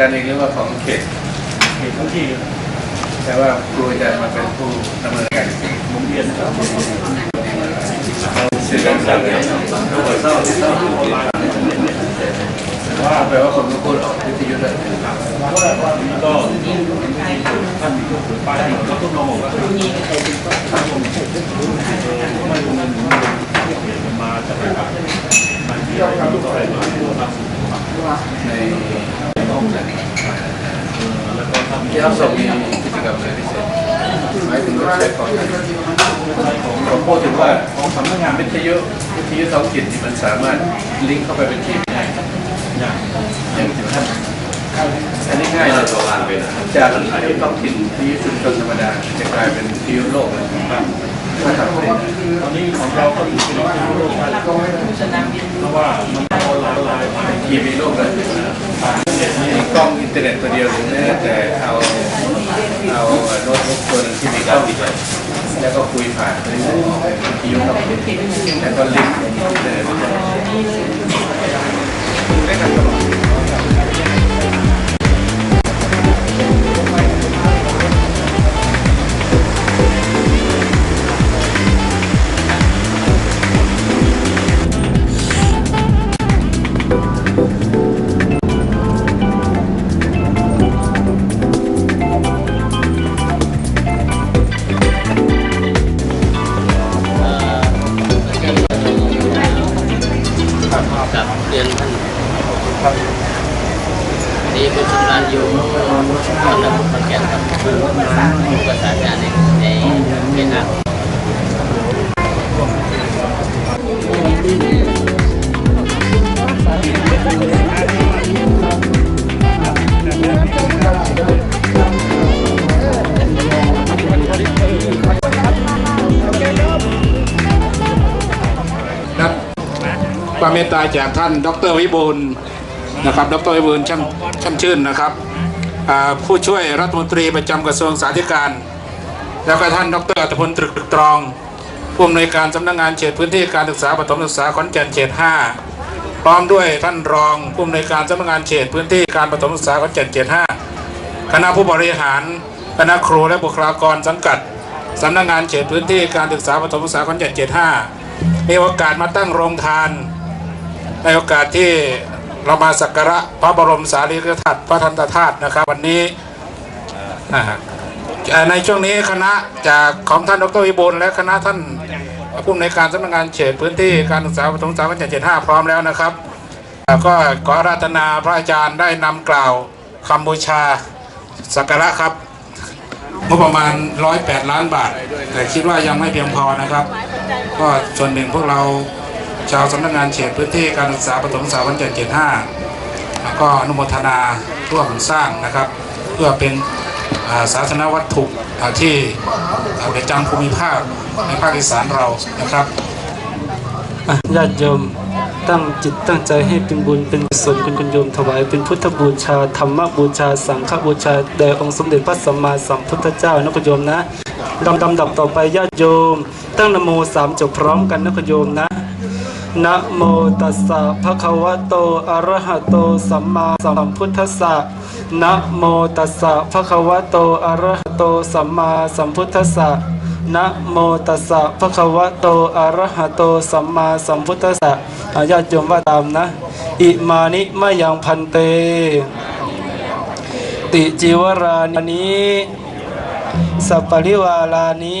การเองหรือว่าของเขตเขตท้องที่ แต่ว่าครูจะมาเป็นผู้ดำเนินการจริงผมเรียนครับสื่อการสารเนี่ยว่าแปลว่าคนก็พูดออกวิทยุได้ก็ท่านป้ายเราต้องลองบอกว่าท่านผมไม่ลงเงินมาจากไหนมาที่เราทำอะไรมาที่เราทำใน ห้องจัดแล้วก็ทำที่เราส่งมีกิจกรรมอะไรพิเศษหมายถึงว็บไซต์ของผมพูดถึงว่าของสำนักงานวิทยุวิทยุท้องถิ่นมันสามารถลิงก์เข้าไปเป็นทีมได้อย่างอย่างถึงท่านอันนี้ง่ายเลยจากทยุท้องถิ่นทยุชุมชนธรรมดาจะกลายเป็นทยุโลกเลยถ้า ทำได้ตอนนี้ของเราก็อยู่ในโลกเพราะว่ามันออนไลน์ทีวีโลกเลยมีกล้องอินเทอร์เน็ตตัวเดียวหรือแม้แต่เอาเอาโน้ตบุ๊กตัวนึงที่มีกล้องติดเลยแล้วก็คุยผ่านโดยใช้ของวิทยุท้องถิ่นแล้วก็ลิงก์อินเทอร์เน็ตได้กัน ตตาจากท่านดรวิบูลนะครับ ดรวิบูลช่างช่างชื่นนะครับผู้ช่วยรัฐมนตรีประจำกระทรวงสาธารณการแล้วก็ท่านดรอัตพลตรึกตรองผู้อำนวยการสำนักงานเขตพื้นที่การศึกษาปฐมศึกษาขอนแก่นเขต 5 พร้อมด้วยท่านรองผู้อำนวยการสำนักงานเขตพื้นที่การปฐมศึกษาขอนแก่นเขต 5 คณะผู้บริหารคณะครูและบุคลากรสังกัดสำนักงานเขตพื้นที่การศึกษาปฐมศึกษาขอนแก่นเขต 5 มีโอกาสมาตั้งโรงทาน ในโอกาสที่เรามาสักการะพระบรมสารีริกธาตุพระทันตธาตุนะครับ วันนี้ในช่วงนี้คณะจากของท่านดรวิบูลและคณะท่านผู้อำนวยการสำนักงานเขตพื้นที่การศึกษาปฐมศึกษาวันเจ็ดห้าพร้อมแล้วนะครับก็ขอราธนาพระอาจารย์ได้นำกล่าวคำบูชาสักการะครับงบประมาณ 108 ล้านบาท แต่คิดว่ายังไม่เพียงพอนะครับ ก็ส่วนหนึ่งพวกเรา ชาวสำนักงานเขตพื้นที่การศึกษาปฐมศึกษาวันเจ็ดเจ็ดห้าแล้วก็อนุโมทนาร่วมสร้างนะครับ เพื่อเป็นาศาสนวัตถุที่อ่าประจำภูมิภาคในภาคอีสานเรานะครับอะญาติโยมตั้งจิตตั้งใจให้เป็นบุญเป็นกุศลคุณคุณโยมถวายเป็นพุทธบูชาธรรมบูชา สังฆบูชาแด่องค์สมเด็จพระสัมมาสัมพุทธเจ้านะคุณโยมนะลำดำดับต่อไปญาติโยม ตั้งนะโมสามจบพร้อมกันนะคุณโยมนะ นะโมตัสสะภะคะวะโตอะระหะโตสัมมาสัมพุทธัสสะนะโมตัสสะภะคะวะโตอะระหะโตสัมมาสัมพุทธัสสะนะโมตัสสะภะคะวะโตอะระหะโตสัมมาสัมพุทธัสสะอาญาติโยมว่าตามนะ อิมานิมะยังพันเต ติจิวรานิสัปปริวาลานิ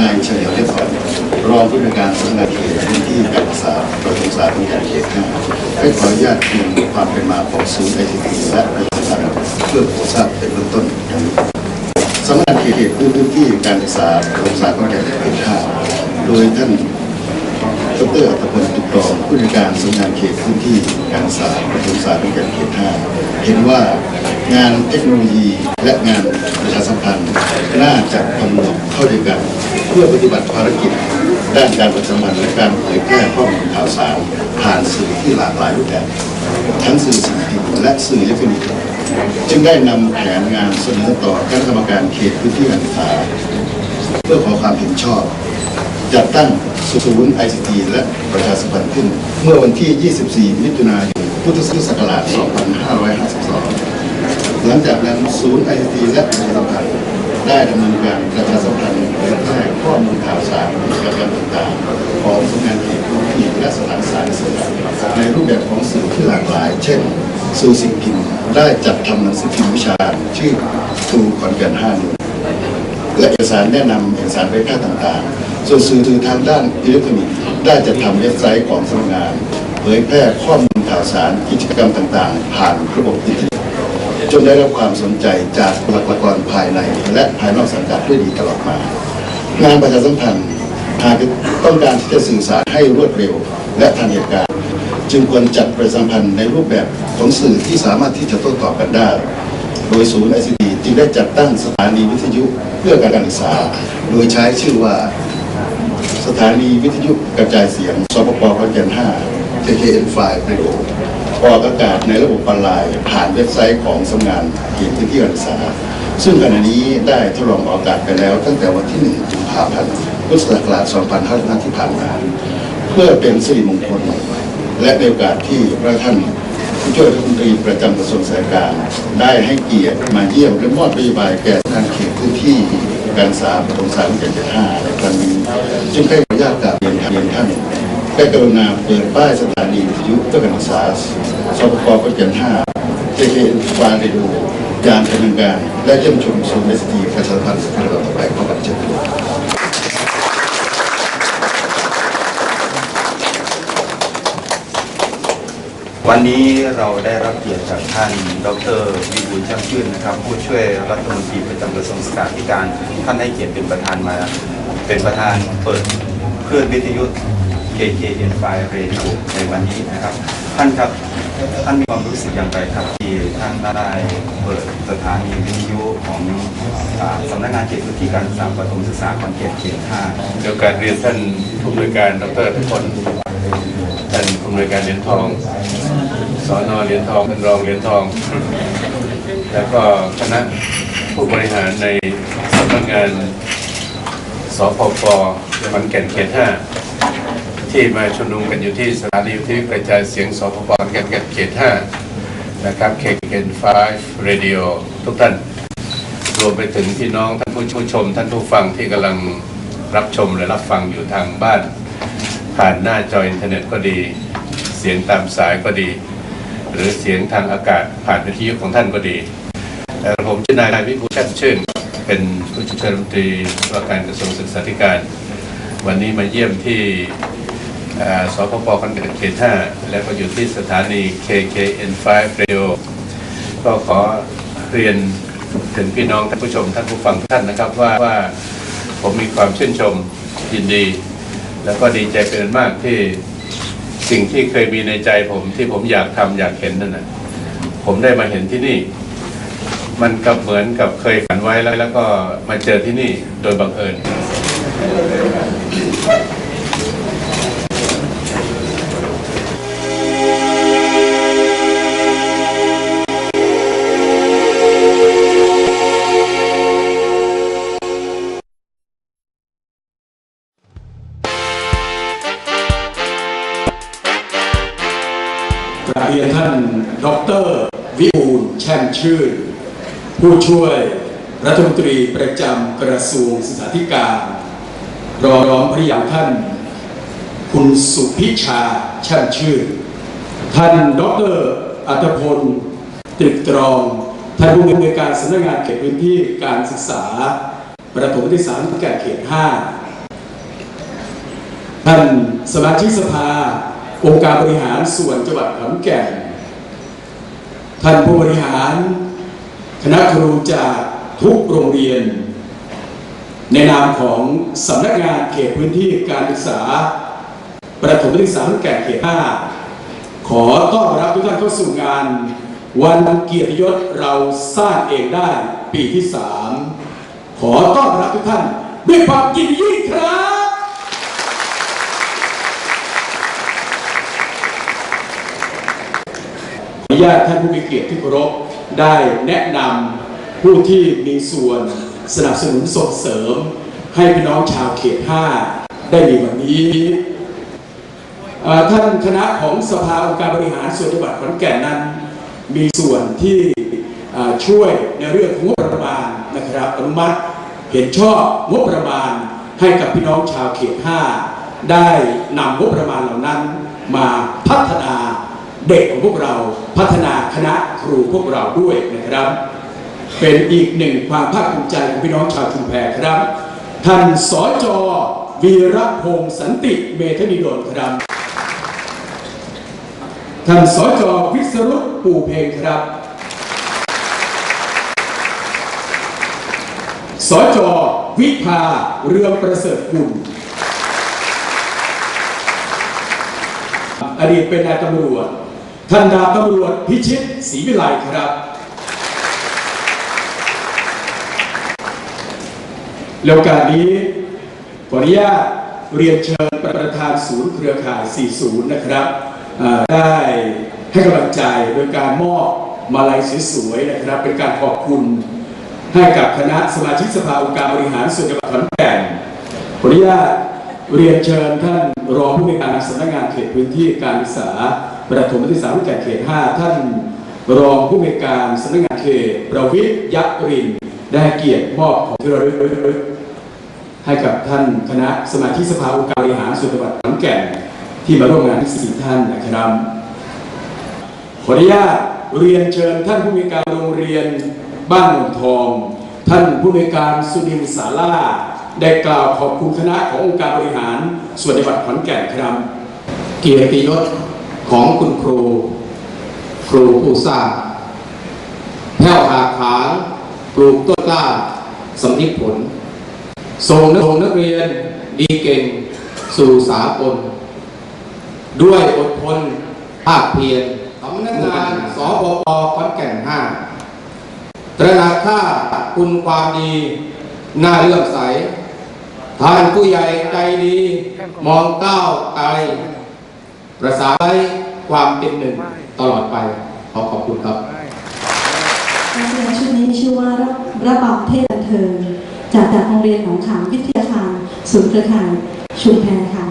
นายเฉลียวเรียบร้อรองผู้ในวยการสำนักงานเขตพื้นที่การศึกษาประถมศึกษาต้องการเขตห้าให้ขออนุญาตเรียนความเป็นมาของศูนย์ไอซีทีและประชาสัมพันธ์เพื่อผู้ทราบเป็นเบื้องต้นดังนี้สำนักงานเขตพื้นที่การศึกษาประถมศึกษาต้องการเขตห้าโดยท่านดรอัตพลตุกรองผู้ในวยการสำนักงานเขตพื้นที่การศึกษาประถมศึกษาเป็นการเขตห้าเห็นว่า งานเทคโนโลยีและงานประชาสัมพันธ์น่าจะกำหนดเข้าด้วยกัน เพื่อปฏิบัติภารกิจ ด้านการประชาสัมพันธ์และการเผยแพร่ข้อมูลข่าวสารผ่านสื่อที่หลากหลายรูปแบบทั้งสื่อสิ่งพิมพ์และสื่ออิเล็กทรอนิกส์จึงได้นำแผนงานเสนอต่อคณะกรรมการเขตพื้นที่การศึกษาเพื่อขอความเห็นชอบ จัดตั้งศูนย์ ICT และประชาสัมพันธ์ขึ้น เมื่อวันที่ 24 มิถุนายน พุทธศักราช 2552 หลังจากนั้นศูนย์ ICT และประชาสัมพันธ์ได้ดำเนินการประชาสัมพันธ์เผยแพร่ข้อมูลข่าวสารกิจกรรมต่างๆของสำนักงานเขตพื้นที่และสถานศึกษาศึกษาในรูปแบบของสื่อที่หลากหลาย เช่นสื่อสิ่งพิมพ์ได้จัดทำหนังสือพิมพ์วิชาชื่อครูขอนแก่น5หนึ่งและเอกสารแนะนำเอกสารเผยแพร่ต่างๆ ส่วนสื่อทางด้านอิเล็กทรอนิกส์ได้จัดทำเว็บไซต์ของสำนักงานเผยแพร่ข้อมูลข่าวสารกิจกรรมต่างๆ ผ่านระบบอินเทอร์เน็ต จนได้รับความสนใจจากบุคลากรภายใน และภายนอกสังกัดด้วยดีตลอดมา งานประชาสัมพันธ์หากต้องการที่จะสื่อสารให้รวดเร็ว และทันเหตุการณ์จึงควรจัดประชาสัมพันธ์ในรูปแบบของสื่อที่สามารถที่จะโต้ตอบกันได้ โดยศูนย์ไอซีดีจึงได้จัดตั้งสถานีวิทยุเพื่อการศึกษา โดยใช้ชื่อว่าสถานีวิทยุกระจายเสียงสปปขอนแก่น5 KKN5 Radio ออกอากาศในระบบออนไลน์ ผ่านเว็บไซต์ของสำนักงานเขตพื้นที่การศึกษา ซึ่งขณะนี้ได้ทดลองออกอากาศไปแล้ว ตั้งแต่วันที่1กุมภาพันธ์พุทธศักราช2555ที่ผ่านมาเพื่อเป็นสิริมงคล และในโอกาสที่พระท่านผู้ช่วยรัฐมนตรีประจำกระทรวงสาธารณสุขได้ให้เกียรติมาเยี่ยมและมอบนโยบายแก่ทางเขตพื้นที่การศึกษาประถมศึกษาปีที่ห้าในครั้งนี้จึงให้ขออนุญาตกราบเรียนเรียนท่าน ได้กรุณาเปิดป้ายสถานีวิทยุเพื่อการศึกษาสปปปีที่ห้าเจเคฟาเรดูยานดำเนินการและเยี่ยมชมศูนย์เอสทีประชาสัมพันธ์ระดับต่อไปขอบัตรเชิญวันนี้เราได้รับเกียรติจากท่าน ดรวิบูลช่างชื่นนะครับ ผู้ช่วยรัฐมนตรีประจำกระทรวงศึกษาธิการ ท่านให้เกียรติเป็นประธานมา เป็นประธานเปิดคลื่นวิทยุ KKN ไฟเรดิโอในวันนี้นะครับ ท่านครับท่านมีความรู้สึกอย่างไรครับที่ท่านได้เปิดสถานีวิทยุของอสำนักงานเขตพื้นที่การศึกษาประถมศึกษาขอนแก่นเขตห้าเดี๋ยวการเรียนท่านผู้อำนวยการดรทุกคนท่านผู้อำนวยการเหรียญทองสอนอเหรียญทองท่านรองเหรียญทอง แล้วก็คณะผู้บริหารในสำนักงานสพปขอนแก่นเขตห้า ที่มาชุมนุมกันอยู่ที่สถานีวิทยุกระจายเสียงสพปขอนก่นเขตห้านะครับ KKN5 Radio ทุกท่าน รวมไปถึงพี่น้องท่านผู้ชม ท่านผู้ฟังที่กำลังรับชมและรับฟังอยู่ทางบ้าน ผ่านหน้าจออินเทอร์เน็ตก็ดี เสียงตามสายก็ดี หรือเสียงทางอากาศผ่านวิทยุของท่านก็ดีแต่ผมชื่อนายวิภูชัดชื่นเป็นผู้ช่วยรัฐมนตรีว่าการกระทรวงศึกษาธิการ วันนี้มาเยี่ยมที่ สพปขอนแก่นเขต5แล้วก็อยู่ที่สถานี KKN5 Radio ก็ขอเรียนถึงพี่น้องท่านผู้ชมท่านผู้ฟังท่านนะครับว่าว่าผมมีความชื่นชมยินดี แล้วก็ดีใจเป็นอันมากที่สิ่งที่เคยมีในใจผมที่ผมอยากทำอยากเห็นนั่นนะผมได้มาเห็นที่นี่ มันก็เหมือนกับเคยฝันไว้แล้ว แล้วก็มาเจอที่นี่โดยบังเอิญ รียนท่านดรวิบูลแช่มชื่น ผู้ช่วยรัฐมนตรีประจำกระทรวงศึกษาธิการ รองรองพริยาท่าน คุณสุพิชาแช่มชื่น ท่านดรอัตพลตรึกตรอง ท่านผู้อำนวยการสำนักงานเขตพื้นที่การศึกษา ประถมศึกษาแก่เขต 5 ท่านสมาชิกสภา องค์การบริหารส่วนจังหวัดขอนแก่น ท่านผู้บริหาร คณะครูจากทุกโรงเรียน ในนามของสำนักงานเขตพื้นที่การศึกษา ประถมศึกษาขอนแก่นเขต 5 ขอต้อนรับทุกท่านเข้าสู่งาน วันเกียรติยศเราสร้างเองได้ปีที่ 3 ขอต้อนรับทุกท่านด้วยความยินดียิ่งครับ ขออนุ ญาตท่านผู้มีเกียรติที่เคารพได้แนะนำผู้ที่มีส่วนสนับสนุนส่งเสริม ให้พี่น้องชาวเขต 5 ได้มีวันนี้ท่านคณะของสภาองค์การบริหารส่วนจังหวัดขอนแก่นนั้น มีส่วนที่ช่วยในเรื่องของงบประมาณนะครับอนุมัติเห็นชอบงบประมาณให้กับพี่น้องชาวเขต 5 ได้นำงบประมาณเหล่านั้นมาพัฒนา เด็กของพวกเราพัฒนาคณะครูพวกเราด้วยนะครับ เป็นอีกหนึ่งความภาคภูมิใจของพี่น้องชาวชุมแพครับ ท่านสจวีรพงศ์สันติเมธนิดลครับ ท่านสจวิศรุตปู่เพลงครับสจวิภาเรืองประเสริฐกุลอดีตเป็นนายตำรวจ ท่านดาบตำรวจพิชิตศรีวิไลครับ แล้วการนี้ขออนุญาตเรียนเชิญประธานศูนย์เครือข่าย 40 นะครับได้ให้กำลังใจโดยการมอบมาลัยสวยๆนะครับ เป็นการขอบคุณให้กับคณะสมาชิกสภาองค์การบริหารส่วนจังหวัดขอนแก่นขออนุญาตเรียนเชิญท่านรองผู้ในวยการสำนักงานเขตพื้นที่การศึกษา ประถมศึกษาวิทยาเขต 5 ท่านรองผู้ในวยการสำนักงานเขตประวิทย์ยักษ์ริน ได้เกียรติมอบของที่ระลึกให้กับท่านคณะสมาชิกสภาองค์การบริหารส่วนจังหวัดขอนแก่นที่มาร่วมงานที่สี่ท่านนะครับขออนุญาตเรียนเชิญท่านผู้มีการโรงเรียนบ้านหนองทอง ท่านผู้มีการสุนินสาราได้กล่าวขอบคุณคณะขององค์การบริหารส่วนจังหวัดขอนแก่นครับเกียรติยศ ของคุณครู ครูผู้สร้างแผ่วหาขางปลูกต้นกล้าสำนิผล ส่งนักส่งนักเรียนดีเก่งสู่สากลด้วยอดทนภาคเพียรสำนักงานสปปขอนแก่นห้าตระหนักค่าคุณความดีน่าเลื่อมใส ท่านผู้ใหญ่ใจดี มองก้าวไกล ระสานไว้ความเป็นหนึ่งตลอดไป ขอขอบคุณครับการเรียนชุดนี้ชื่อว่าระระบำเทศบันเทิงจากจากโรงเรียนหนองขามวิทยาคารศูนย์เครือข่ายชุมแพค่ะ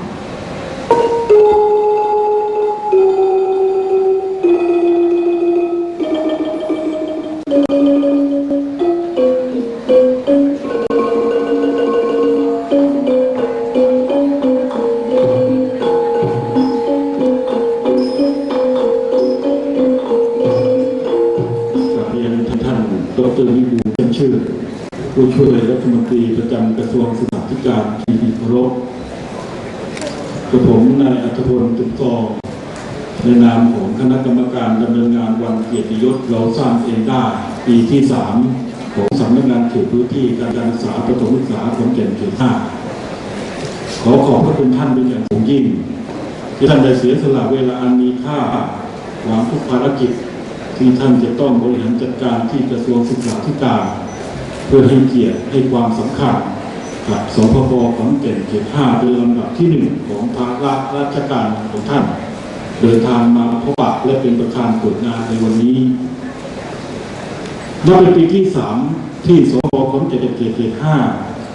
กียรติยศเราสร้างเองได้ ปีที่3ของสำนักงานเขตพื้นที่การศึกษาประถมศึกษาขอนแก่นเขตห้าขอขอบพระคุณท่านเป็นอย่างสูงยิ่ง ที่ท่านได้เสียสละเวลาอันมีค่าหวังทุกภารกิจที่ท่านจะต้องบริหารจัดการที่กระทรวงศึกษาธิการ เพื่อให้เกียรติให้ความสำคัญกับสพปขอนแก่นเขตห้าเป็นลำดับที่หนึ่งของภาระราชการของท่าน เดินทางมาพบปะและเป็นประธานเปิดงานในวันนี้นับเป็นปีที่สามที่สพขอนแก่นเขตเขตห้า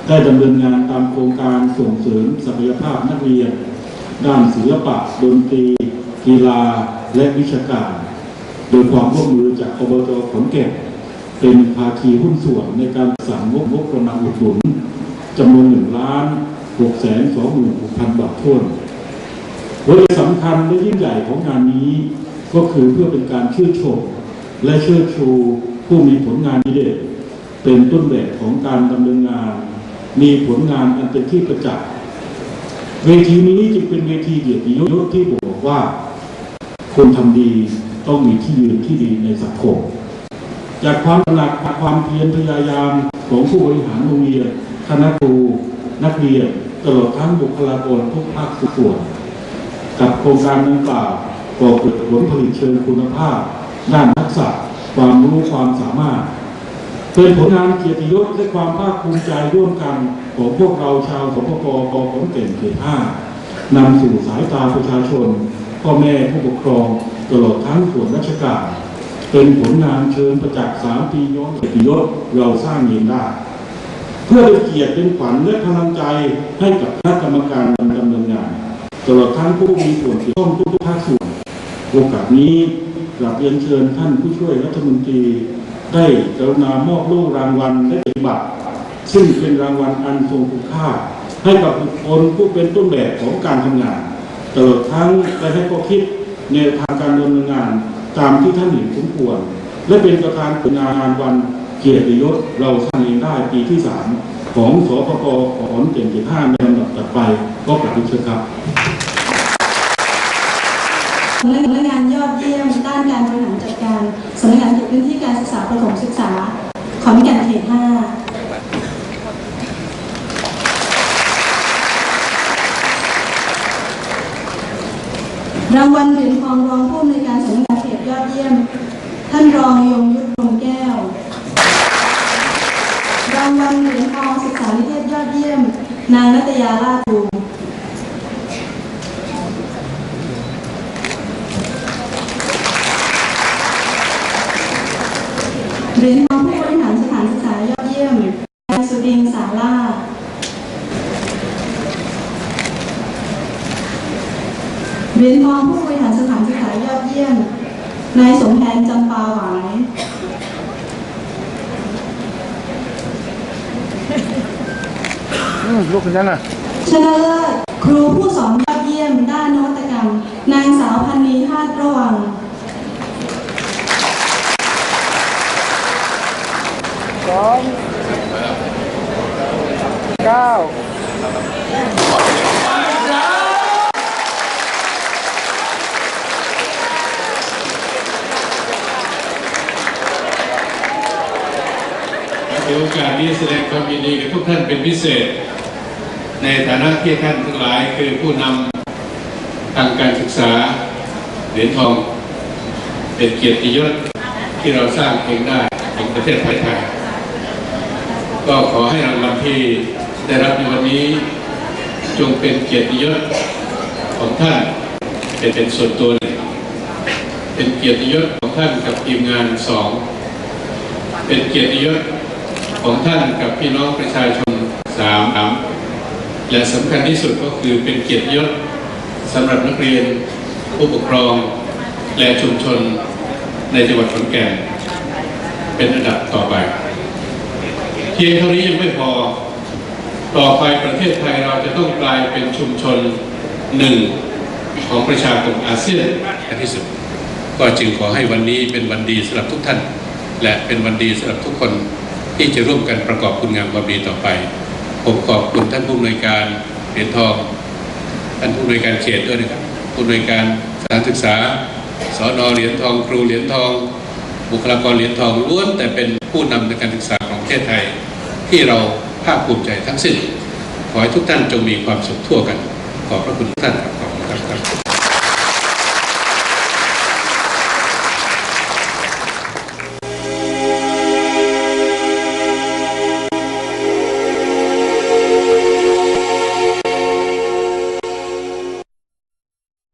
ได้ดำเนินงานตามโครงการส่งเสริมศักยภาพนักเรียน ด้านศิลปะดนตรี กีฬาและวิชาการ โดยความร่วมมือจากอบจขอนแก่นเป็นภาคีหุ้นส่วนในการประสานงบงบประมาณอุดหนุนจำนวนหนึ่งล้านหกแสนสองหมื่นหกพันบาทท้ว นหัวใจสำคัญและยิ่งใหญ่ของงานนี้ก็คือเพื่อเป็นการชื่นชมและเชิดชูผู้มีผลงานดีเด่นเป็นต้นแบบของการดำเนินงาน มีผลงานอันเป็นที่ประจักษ์เวทีนี้จึงเป็นเวทีเกียรติยศที่บอกว่า คนทำดีต้องมีที่ยืนที่ดีในสังคมจากความหนักความเพียรพยายามของผู้บริหารโรงเรียนคณะครูนักเรียนตลอดทั้งบุคลากรทุกภาคส่วน กับโครงการดังกล่าวก่อเกิดผลผลิตเชิงคุณภาพ ด้านทักษะ ความรู้ความสามารถ เป็นผลงานเกียรติยศและความภาคภูมิใจร่วมกันของพวกเราชาวสปปกขนแก่นเขตห้านำสู่สายตาประชาชน พ่อแม่ผู้ปกครองตลอดทั้งส่วนราชการเป็นผลงานเชิญประจักษ์สามปีย้อนเกียรติยศเราสร้างเองได้ เพื่อเป็นเกียรติเป็นขวัญและพลังใจให้กับคณะกรรมการดำเนินงาน ตลอดทั้งผู้มีส่วนเกี่ยวข้องทุกภาคส่วน โอกาสนี้กราบเรียนเชิญท่านผู้ช่วยรัฐมนตรี ได้กรุณามอบโล่รางวัลและปฏิบัติซึ่งเป็นรางวัลอันทรงคุณค่า ให้กับบุคคลผู้เป็นต้นแบบของการทำงาน ตลอดทั้งได้ให้ข้อคิดแนทางการดำเนินงาน ตามที่ท่านเห็นสมควร และเป็นประธานเป็นงานวันเกียรติยศเราสร้างเองได้ปีที่สามของสปกขอนเก่งเจ็ดห้าในลำดับต่อไปก็กราบเรียนเชิญครับ สำนักงานยอดเยี่ยมด้านการบริหารจัดการสำนักงานเขตพื้นที่การศึกษาประถมศึกษา ขอนแก่นเขตห้ารางวัลเหรียญทองรองผู้อำนวยการสำนักงานเขตยอดเยี่ยม ท่านรองยงยุทธลมแก้ว รางวัลเหรียญทองศึกษานิเทศยอดเยี่ยม นางนัตยาลาภูภูมิ เหรียญทองผู้บริหารสถานศึกษายอดเยี่ยมนายสุดินสาลาภเหรียญทองผู้บริหารสถานศึกษายอดเยี่ยม นายสมแทนจำปาหวาย ลูก คุณยังอะชนะเลิศครูผู้สอนยอดเยี่ยมด้านนวัตกรรม นางสาวพันนีธาตุระวังในโอกาสนี้แสดงความยินดีกับทุกท่านเป็นพิเศษ ในฐานะที่ท่านทั้งหลายคือผู้นำทางการศึกษาเหรียญทองเป็นเกียรติยศที่เราสร้างเองได้ของประเทศไทยก็ขอให้รางวัลที่ได้รับในวันนี้จงเป็นเกียรติยศของท่านเป็นเป็นส่วนตัวหนึ่งเป็นเกียรติยศของท่านกับทีมงานสองเป็นเกียรติยศของท่านกับพี่น้องประชาชนสาม และสำคัญที่สุดก็คือเป็นเกียรติยศสำหรับนักเรียนผู้ปกครอง และชุมชนในจังหวัดขอนแก่น เป็นอันดับต่อไป เพียงเท่านี้ยังไม่พอ ต่อไปประเทศไทยเราจะต้องกลายเป็นชุมชนหนึ่งของประชาคมอาเซียนในที่สุด ก็จึงขอให้วันนี้เป็นวันดีสำหรับทุกท่าน และเป็นวันดีสำหรับทุกคนที่จะร่วมกันประกอบคุณงามความดีต่อไป ผมขอบคุณท่านผู้อำนวยการเหรียญทอง ท่านผู้อำนวยการเขตด้วยนะครับผู้อำนวยการสถานศึกษาสอนอเหรียญทอง ครูเหรียญทอง บุคลากรเหรียญทองล้วนแต่เป็นผู้นำในการศึกษาของประเทศไทย ที่เราภาคภูมิใจทั้งสิ้นขอให้ทุกท่านจงมีความสุขทั่วกัน ขอบพระคุณท่านครับขอบคุณครับ